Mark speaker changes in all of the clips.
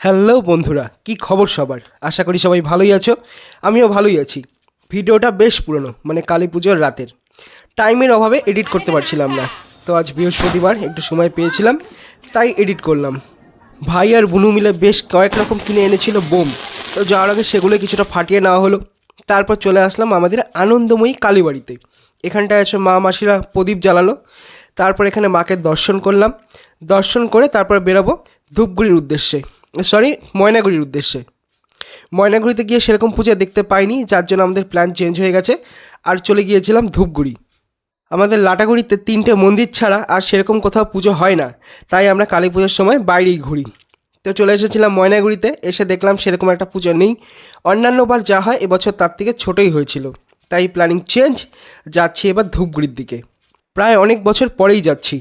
Speaker 1: Hello বন্ধুরা, কি খবর সবার? আশা করি সবাই ভালোই আছো। আমিও ভালোই আছি। ভিডিওটা বেশ পুরনো মানে কালী পুজোর রাতের। টাইমের অভাবে এডিট করতে পারছিলাম না। তো আজ বৃহস্পতিবার, একটু সময় পেয়েছিলাম, তাই এডিট করলাম। ভাই আর বুনু মিলে বেশ কয়েক রকম কিনে এনেছিল বোম। তো যাওয়ার আগে সেগুলো কিছুটা ফাটিয়ে নেওয়া হলো। তারপর চলে আসলাম আমাদের আনন্দময়ী কালীবাড়িতে এখানটায় আছে মা, মাসিরা, প্রদীপ জ্বালালো। তারপর এখানে মাকে দর্শন করলাম। দর্শন করে তারপর বেরোবো ধূপগুড়ির উদ্দেশ্যে। সরি ময়নাগুড়ির উদ্দেশ্যে। ময়নাগুড়িতে গিয়ে সেরকম পুজো দেখতে পাইনি, যার জন্য আমাদের প্ল্যান চেঞ্জ হয়ে গেছে। আর চলে গিয়েছিলাম ধূপগুড়ি। আমাদের লাটাগুড়িতে তিনটে মন্দির ছাড়া আর সেরকম কোথাও পুজো হয় না, তাই আমরা কালী পুজোর সময় বাইরেই ঘুরি। তো চলে এসেছিলাম ময়নাগুড়িতে, এসে দেখলাম সেরকম একটা পুজো নেই। অন্যান্যবার যা হয় এবছর তার থেকে ছোটোই হয়েছিল। তাই প্ল্যানিং চেঞ্জ যাচ্ছি এবার ধূপগুড়ির দিকে। প্রায় অনেক বছর পরেই যাচ্ছি।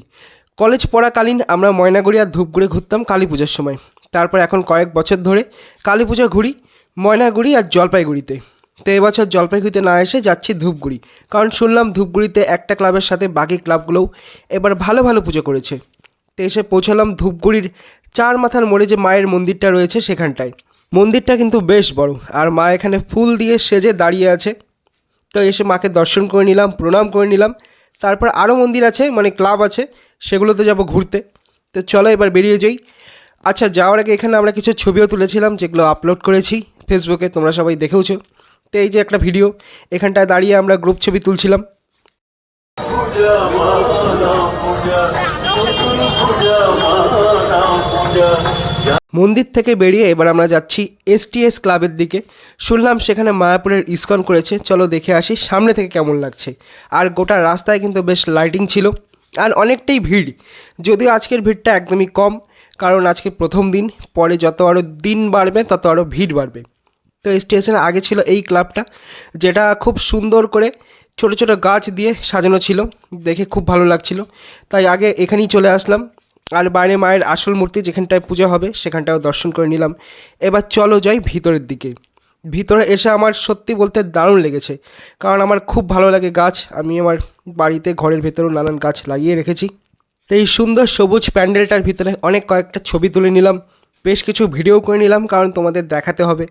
Speaker 1: কলেজ পড়াকালীন আমরা ময়নাগুড়ি আর ধূপগুড়ি ঘুরতাম কালী পুজোর সময়। তারপর এখন কয়েক বছর ধরে কালী পুজো ঘুরি ময়নাগুড়ি আর জলপাইগুড়িতে। তো এবছর জলপাইগুড়িতে না এসে যাচ্ছি ধূপগুড়ি, কারণ শুনলাম ধূপগুড়িতে একটা ক্লাবের সাথে বাকি ক্লাবগুলোও এবার ভালো ভালো পুজো করেছে। তো এসে পৌঁছালাম ধূপগুড়ির চার মাথার মোড়ে যে মায়ের মন্দিরটা রয়েছে সেখানটায়। মন্দিরটা কিন্তু বেশ বড়, আর মা এখানে ফুল দিয়ে সেজে দাঁড়িয়ে আছে। তো এসে মাকে দর্শন করে নিলাম, প্রণাম করে নিলাম। তারপর আরও মন্দির আছে মানে ক্লাব আছে, সেগুলোতে যাব ঘুরতে। তো চলো এবার বেরিয়ে যাই। আচ্ছা যাওয়ার আগে এখানে আমরা কিছু ছবিও তুলেছিলাম যেগুলো আপলোড করেছি ফেসবুকে তোমরা সবাই দেখেওছো। তো এই যে একটা ভিডিও এখানটায় দাঁড়িয়ে আমরা গ্রুপ ছবি তুলছিলাম। মন্দির থেকে বেরিয়ে এবার আমরা যাচ্ছি এসটিএস ক্লাবের দিকে। শুনলাম সেখানে মায়াপুরের ইস্কন করেছে। চলো দেখে আসি সামনে থেকে কেমন লাগছে। আর গোটা রাস্তায় কিন্তু বেশ লাইটিং ছিল। আর অনেকটাই ভিড়। যদিও আজকের ভিড়টা একদমই কম কারণ আজকে প্রথম দিন, পরে যত আরও দিন বাড়বে, তত আরও ভিড় বাড়বে। তো এই স্টেশনের আগে ছিল এই ক্লাবটা যেটা খুব সুন্দর করে ছোট ছোট গাছ দিয়ে সাজানো ছিল, দেখে খুব ভালো লাগছিল। তাই আগে এখানেই চলে আসলাম। আর বাইরে মায়ের আসল মূর্তি যেখানটায় পূজা হবে, সেখানটাও দর্শন করে নিলাম। এবার চলো যাই ভিতরের দিকে। ভিতরে এসে আমার সত্যি বলতে দারুণ লেগেছে। কারণ আমার খুব ভালো লাগে গাছ। আমি আমার বাড়িতে ঘরের ভেতরেও নানান গাছ লাগিয়ে রেখেছি। তো এই সুন্দর সবুজ প্যান্ডেলটার ভিতরে অনেক কয়েকটা ছবি তুলে নিলাম। বেশ কিছু ভিডিও করে নিলাম, কারণ তোমাদের দেখাতে হবে।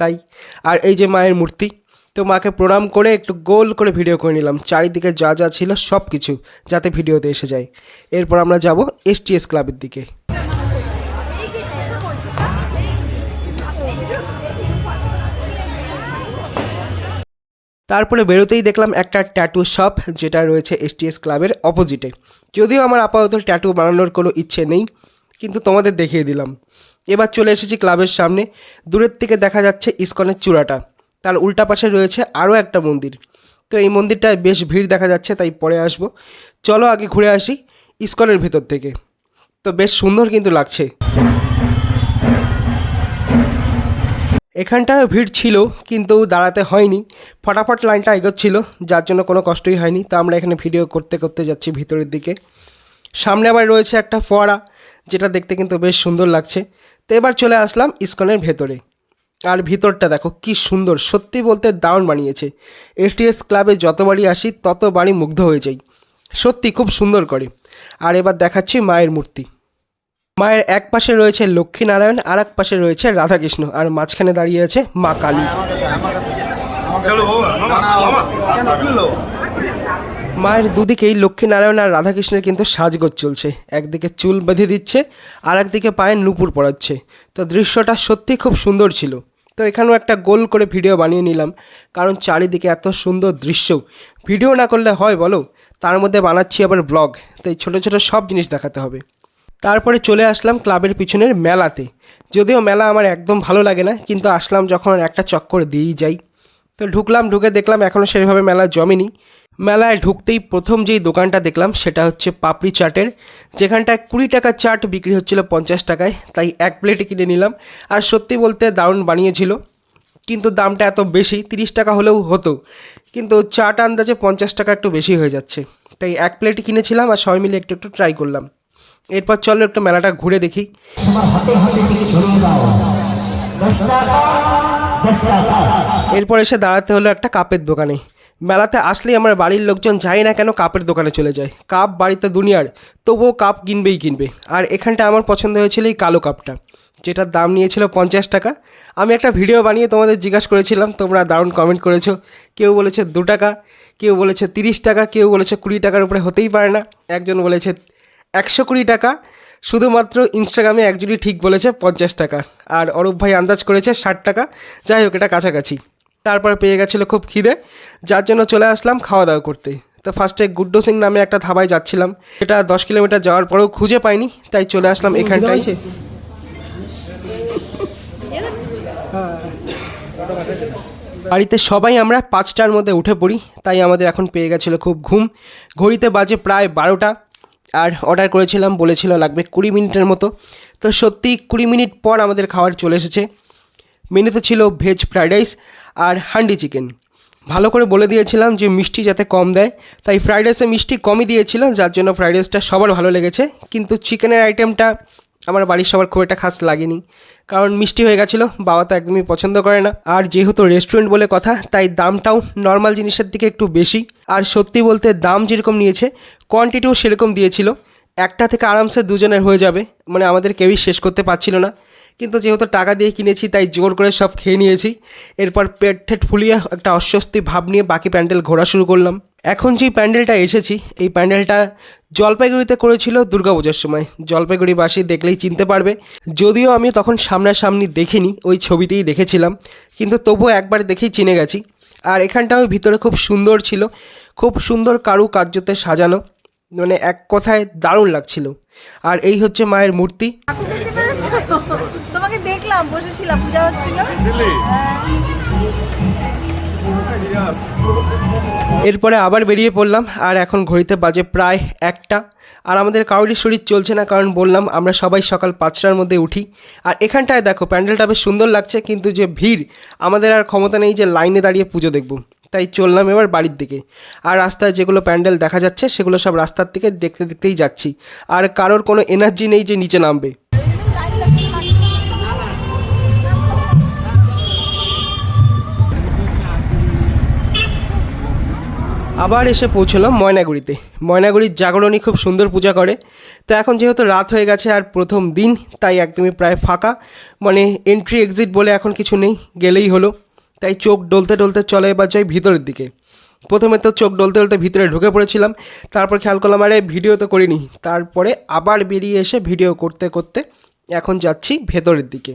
Speaker 1: তাই, আর এই যে মায়ের মূর্তি, তো মাকে প্রণাম করে একটু গোল করে ভিডিও করে নিলাম। চারিদিকে যা যা ছিল সব কিছু যাতে ভিডিওতে এসে যায়। এরপর আমরা যাব এসটিএস ক্লাবের দিকে। তারপরে বেরোতেই দেখলাম একটা ট্যাটু শপ যেটা রয়েছে এসটিএস ক্লাবের অপোজিটে যদিও আমার আপাতত ট্যাটু বানানোর কোনো ইচ্ছে নেই, কিন্তু তোমাদের দেখিয়ে দিলাম। এবার চলে এসেছি ক্লাবের সামনে। দূরের থেকে দেখা যাচ্ছে ইস্কনের চূড়াটা। তার উল্টা পাশে রয়েছে আরও একটা মন্দির। তো এই মন্দিরটায় বেশ ভিড় দেখা যাচ্ছে, তাই পরে আসব। চলো আগে ঘুরে আসি ইস্কনের ভেতর থেকে। তো বেশ সুন্দর কিন্তু লাগছে। এখানটায় ভিড় ছিল, কিন্তু দাঁড়াতে হয়নি। ফটাফট লাইনটা এগোচ্ছিল, যার জন্য কোনো কষ্টই হয়নি। তো আমরা এখানে ভিডিও করতে করতে যাচ্ছি ভিতরের দিকে। সামনে আবার রয়েছে একটা ফোয়ারা, যেটা দেখতে কিন্তু বেশ সুন্দর লাগছে। তো এবার চলে আসলাম ইস্কনের ভেতরে। আর ভিতরটা দেখো, কি সুন্দর, সত্যি বলতে দারুণ বানিয়েছে। এফটিএস ক্লাবে যতবারই আসি, ততবারই মুগ্ধ হয়ে যাই। সত্যি খুব সুন্দর করে। আর এবার দেখাচ্ছি মায়ের মূর্তি। মায়ের এক পাশে রয়েছে লক্ষ্মীনারায়ণ আর এক পাশে রয়েছে রাধাকৃষ্ণ। আর মাঝখানে দাঁড়িয়ে আছে মা কালী। মায়ের দুদিকেই লক্ষ্মীনারায়ণ আর রাধাকৃষ্ণের কিন্তু সাজগোজ চলছে। একদিকে চুল বেঁধে দিচ্ছে আর একদিকে পায়ে নুপুর পড়াচ্ছে তো দৃশ্যটা সত্যি খুব সুন্দর ছিল। তো এখানেও একটা গোল করে ভিডিও বানিয়ে নিলাম, কারণ চারিদিকে এত সুন্দর দৃশ্য। ভিডিও না করলে হয় বলো, তার মধ্যে বানাচ্ছি আবার ব্লগ। তো এই ছোটো ছোটো সব জিনিস দেখাতে হবে। তারপরে চলে আসলাম ক্লাবের পিছনের মেলাতে। যদিও মেলা আমার একদম ভালো লাগে না, কিন্তু আসলাম যখন একটা চক্কর দিয়েই যাই। তো ঢুকলাম, ঢুকে দেখলাম এখনও সেভাবে মেলা জমেনি। মেলায় ঢুকতেই প্রথম যেই দোকানটা দেখলাম, সেটা হচ্ছে পাপড়ি চাটের। যেখানটায় কুড়ি টাকার চাট বিক্রি হচ্ছিল পঞ্চাশ টাকায়, তাই এক প্লেটে কিনে নিলাম। আর সত্যি বলতে দারুণ বানিয়েছিল। কিন্তু দামটা এত বেশি, তিরিশ টাকা হলেও হতো। কিন্তু চাট আন্দাজে পঞ্চাশ টাকা একটু বেশি হয়ে যাচ্ছে। তাই এক প্লেট কিনেছিলাম আর সবাই মিলে একটু একটু ট্রাই করলাম। এরপর চলো একটু মেলাটা ঘুরে দেখি। এরপর এসে দাঁড়াতে হলো একটা কাপের দোকানে। মেলাতে আসলেই আমার বাড়ির লোকজন যায় না কেন কাপের দোকানে চলে যায়। কাপ বাড়িতে দুনিয়ার, তবুও কাপ কিনবেই কিনবে। আর এখানটা আমার পছন্দ হয়েছিল এই কালো কাপটা, যেটার দাম নিয়েছিল পঞ্চাশ টাকা। আমি একটা ভিডিও বানিয়ে তোমাদের জিজ্ঞাসা করেছিলাম, তোমরা দারুণ কমেন্ট করেছ। কেউ বলেছে দু টাকা, কেউ বলেছে তিরিশ টাকা, কেউ বলেছে কুড়ি টাকার উপরে হতেই পারে না। একজন বলেছে একশো কুড়ি টাকা শুধুমাত্র ইনস্টাগ্রামে একজনই ঠিক বলেছে পঞ্চাশ টাকা। আর অরূপ ভাই আন্দাজ করেছে ষাট টাকা। যাই হোক এটা কাছাকাছি। তারপর পেয়ে গেছিল খুব খিদে। যার জন্য চলে আসলাম খাওয়া দাওয়া করতে। তো ফার্স্টে গুড্ডো সিং নামে একটা ধাবায় যাচ্ছিলাম। এটা দশ কিলোমিটার যাওয়ার পরেও খুঁজে পাইনি তাই চলে আসলাম এখানটায়। বাড়িতে সবাই আমরা পাঁচটার মধ্যে উঠে পড়ি তাই আমাদের এখন পেয়ে গেছিল খুব ঘুম। ঘড়িতে বাজে প্রায় বারোটা। আর অর্ডার করেছিলাম, বলেছিল লাগবে কুড়ি মিনিটের মতো। তো সত্যি কুড়ি মিনিট পর আমাদের খাবার চলে এসেছে। মেনুতে ছিল ভেজ ফ্রাইড রাইস আর হান্ডি চিকেন ভালো করে বলে দিয়েছিলাম যে মিষ্টি যাতে কম দেয়। তাই ফ্রাইড রাইসে মিষ্টি কমই দিয়েছিলাম, যার জন্য ফ্রাইড রাইসটা সবার ভালো লেগেছে। কিন্তু চিকেনের আইটেমটা আমার বাড়ির সবার খুব একটা খাস লাগেনি। কারণ মিষ্টি হয়ে গেছিল, বাবা তো একদমই পছন্দ করে না। আর যেহেতু রেস্টুরেন্ট বলে কথা, তাই দামটাও নর্মাল জিনিসের দিকে একটু বেশি। আর সত্যি বলতে দাম যেরকম নিয়েছে কোয়ান্টিটিও সেরকম দিয়েছিল। একটা থেকে আরামসে দুজনের হয়ে যাবে মানে আমাদের কেউই শেষ করতে পারছিল না। কিন্তু যেহেতু টাকা দিয়ে কিনেছি, তাই জোর করে সব খেয়ে নিয়েছি। এরপর পেট ঠেট ফুলিয়ে একটা অস্বস্তি ভাব নিয়ে বাকি প্যান্ডেল ঘোরা শুরু করলাম। এখন যেই প্যান্ডেলটা এসেছি এই প্যান্ডেলটা জলপাইগুড়িতে করেছিল দুর্গাপূজার সময়। জলপাইগুড়িবাসী দেখলেই চিনতে পারবে। যদিও আমি তখন সামনাসামনি দেখিনি ওই ছবিতেই দেখেছিলাম। কিন্তু তবুও একবার দেখেই চিনে গেছি। আর এখানটাও ভিতরে খুব সুন্দর ছিল। খুব সুন্দর কারুকার্যতে সাজানো। মানে এক কথায় দারুণ লাগছিল। আর এই হচ্ছে মায়ের মূর্তি।
Speaker 2: তোমাকে দেখলাম বসেছিলাম পূজা হচ্ছিল।
Speaker 1: এরপরে আবার বেরিয়ে পড়লাম, আর এখন ঘড়িতে বাজে প্রায় একটা। আর আমাদের কারোরই শরীর চলছে না, কারণ বললাম আমরা সবাই সকাল পাঁচটার মধ্যে উঠি। আর এখানটায় দেখো, প্যান্ডেলটা বেশ সুন্দর লাগছে, কিন্তু যে ভিড়, আমাদের আর ক্ষমতা নেই যে লাইনে দাঁড়িয়ে পুজো দেখব। তাই চললাম এবার বাড়ির দিকে। আর রাস্তায় যেগুলো প্যান্ডেল দেখা যাচ্ছে, সেগুলো সব রাস্তার থেকে দেখতে দেখতেই যাচ্ছি। আর কারোর কোনো এনার্জি নেই যে নিচে নামবে। আবার এসে পৌঁছলাম ময়নাগুড়িতে। ময়নাগুড়ির জাগরণী খুব সুন্দর পূজা করে। তো এখন যেহেতু রাত হয়ে গেছে আর প্রথম দিন, তাই একদমই প্রায় ফাঁকা। মানে এন্ট্রি এক্সিট বলে এখন কিছু নেই, গেলেই হলো। তাই চোখ ডলতে ডলতে চলে এবার যাই ভিতরের দিকে। প্রথমে তো চোখ ডলতে ডলতে ভিতরে ঢুকে পড়েছিলাম, তারপর খেয়াল করলাম, আরে ভিডিও তো করিনি। তারপরে আবার বেরিয়ে এসে ভিডিও করতে করতে এখন যাচ্ছি ভেতরের দিকে।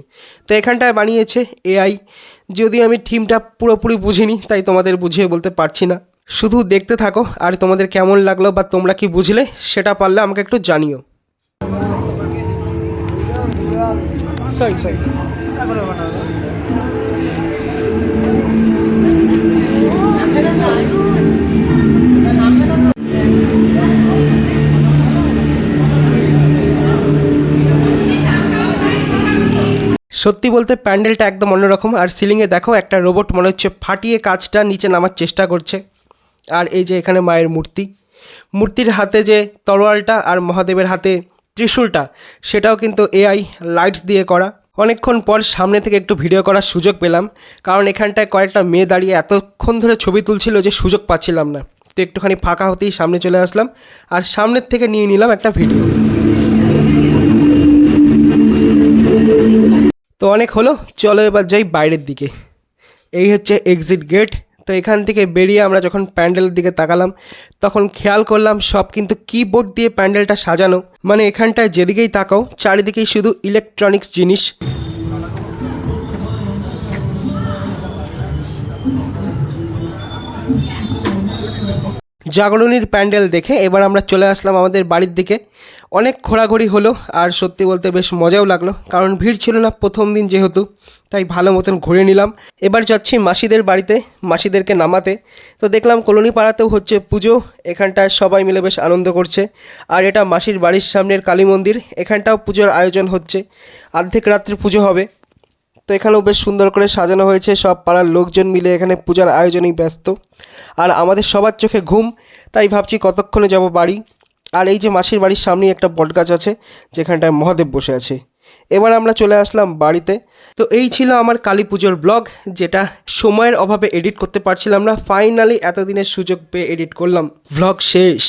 Speaker 1: তো এখানটায় বানিয়েছে এআই যদিও আমি থিমটা পুরোপুরি বুঝিনি, তাই তোমাদের বুঝিয়ে বলতে পারছি না। শুধু দেখতে থাকো আর তোমাদের কেমন লাগল বা তোমরা কি বুঝলে সেটা পারলে আমাকে একটু জানিও। সরি সরি সত্যি বলতে প্যান্ডেলটা একদম অন্যরকম আর সিলিংয়ে দেখো একটা রোবট মনে হচ্ছে ফাটিয়ে কাজটা নিচে নামার চেষ্টা করছে। আর এই যে এখানে মায়ের মূর্তি। মূর্তির হাতে যে তরোয়ালটা আর মহাদেবের হাতে ত্রিশূলটা, সেটাও কিন্তু এআই লাইটস দিয়ে করা। অনেকক্ষণ পর সামনে থেকে একটু ভিডিও করার সুযোগ পেলাম, কারণ এখানটায় কয়েকটা মেয়ে দাঁড়িয়ে এতক্ষণ ধরে ছবি তুলছিল যে সুযোগ পাচ্ছিলাম না। তো একটুখানি ফাঁকা হতেই সামনে চলে আসলাম আর সামনের থেকে নিয়ে নিলাম একটা ভিডিও তো অনেক হলো, চলো এবার যাই বাইরের দিকে। এই হচ্ছে এক্সিট গেট তো এখান থেকে বেরিয়ে আমরা যখন প্যান্ডেলের দিকে তাকালাম, তখন খেয়াল করলাম সব কিন্তু কিবোর্ড দিয়ে প্যান্ডেলটা সাজানো। মানে এখানটায় যেদিকেই তাকাও, চারিদিকেই শুধু ইলেকট্রনিক্স জিনিস। জাগরণীর প্যান্ডেল দেখে এবার আমরা চলে আসলাম আমাদের বাড়ির দিকে। অনেক ঘোরাঘুরি হলো আর সত্যি বলতে বেশ মজাও লাগল, কারণ ভিড় ছিল না প্রথম দিন যেহেতু, তাই ভালো মতন ঘুরে নিলাম। এবার যাচ্ছি মাসিদের বাড়িতে, মাসিদেরকে নামাতে। তো দেখলাম কলোনি পাড়াতেও হচ্ছে পুজো, এখানটায় সবাই মিলে বেশ আনন্দ করছে। আর এটা মাসির বাড়ির সামনের কালী মন্দির, এখানটাও পুজোর আয়োজন হচ্ছে। অর্ধেক রাত্রে পুজো হবে। তো এখানেও বেশ সুন্দর করে সাজানো হয়েছে, সব পাড়ার লোকজন মিলে এখানে পূজার আয়োজনেই ব্যস্ত। আর আমাদের সবার চোখে ঘুম, তাই ভাবছি কতক্ষণে যাব বাড়ি। আর এই যে মাসির বাড়ির সামনেই একটা বটগাছ আছে, যেখানটায় মহাদেব বসে আছে। এবার আমরা চলে আসলাম বাড়িতে। তো এই ছিল আমার কালী পুজোর ব্লগ, যেটা সময়ের অভাবে এডিট করতে পারছিলাম না। ফাইনালি এতদিনের সুযোগ পেয়ে এডিট করলাম। ব্লগ শেষ।